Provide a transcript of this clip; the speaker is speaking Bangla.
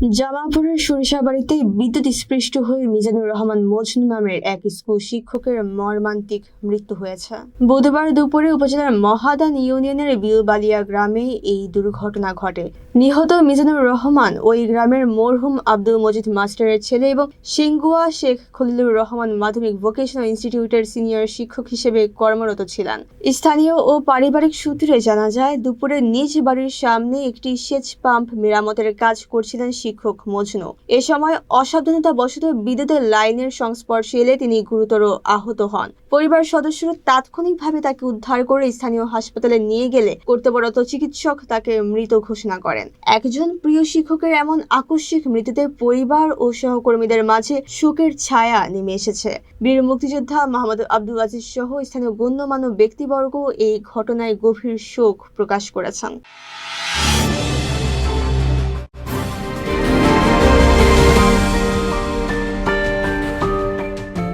জামালপুরের সরিষাবাড়িতে বিদ্যুৎ স্পৃষ্ট হয়ে মিজানুর রহমান মজনু নামের এক স্কুল শিক্ষকের মর্মান্তিক মৃত্যু হয়েছে। বুধবার দুপুরে উপজেলার মহাদান ইউনিয়নের বিলবালিয়া গ্রামে এই দুর্ঘটনা ঘটে। নিহত মিজানুর রহমান ওই গ্রামের মরহুম আব্দুল মজিদ মাস্টারের ছেলে এবং সিঙ্গুয়া শেখ খলিলুর রহমান মাধ্যমিক ভোকেশনাল ইনস্টিটিউটের সিনিয়র শিক্ষক হিসেবে কর্মরত ছিলেন। স্থানীয় ও পারিবারিক সূত্রে জানা যায়, দুপুরে নিজ বাড়ির সামনে একটি সেচ পাম্প মেরামতের কাজ করছিলেন শিক্ষক মজনু। এ সময় অসাবধানতা বশত বিদ্যুতের লাইনের সংস্পর্শে এলে তিনি গুরুতর আহত হন। পরিবার সদস্যরা তাৎক্ষণিকভাবে তাকে উদ্ধার করে স্থানীয় হাসপাতালে নিয়ে গেলে কর্তব্যরত চিকিৎসক তাকে মৃত ঘোষণা করেন। একজন প্রিয় শিক্ষকের এমন আকস্মিক মৃত্যুতে পরিবার ও সহকর্মীদের মাঝে শোকের ছায়া নেমে এসেছে। বীর মুক্তিযোদ্ধা মোহাম্মদ আব্দুল আজিজ সহ স্থানীয় গণ্যমান্য ব্যক্তিবর্গ এই ঘটনায় গভীর শোক প্রকাশ করেছেন।